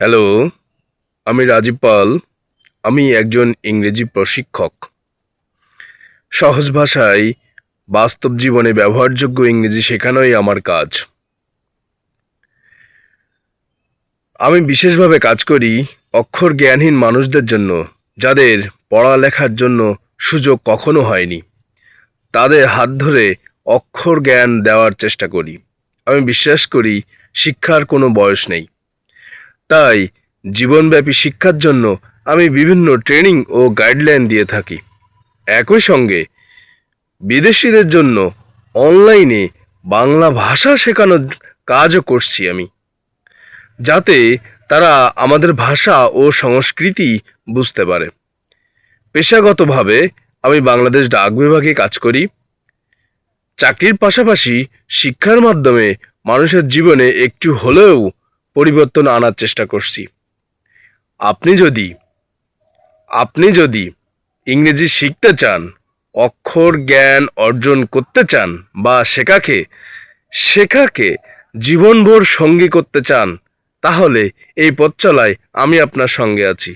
Hello আমি রাজীব পাল। আমি একজন ইংরেজি প্রশিক্ষক। সহজ ভাষায় বাস্তব জীবনে ব্যবহারযোগ্য ইংরেজি শেখানোই আমার কাজ। আমি বিশেষভাবে কাজ করি অক্ষর জ্ঞানহীন মানুষদের জন্য, যাদের পড়ালেখার জন্য সুযোগ কখনো হয়নি। তাদের হাত ধরে অক্ষর জ্ঞান দেওয়ার চেষ্টা করি। আমি বিশ্বাস করি শিক্ষার কোনো বয়স নেই। তাই জীবনব্যাপী শিক্ষার জন্য আমি বিভিন্ন ট্রেনিং ও গাইডলাইন দিয়ে থাকি। একই সঙ্গে বিদেশিদের জন্য অনলাইনে বাংলা ভাষা শেখানোর কাজও করছি আমি। যাতে তারা আমাদের ভাষা ও সংস্কৃতি বুঝতে পারে। পেশাগতভাবে আমি বাংলাদেশ ডাক বিভাগে কাজ করি। চাকরির পাশাপাশি শিক্ষার মাধ্যমে মানুষের জীবনে একটু হলেও পরিবর্তন আনার চেষ্টা করছি। আপনি যদি আপনি যদি ইংরেজি শিখতে চান, অক্ষর জ্ঞান অর্জন করতে চান বা শেখাকে শেখাকে জীবনভর সঙ্গী করতে চান, তাহলে এই পথ চলায় আমি আপনার সঙ্গে আছি।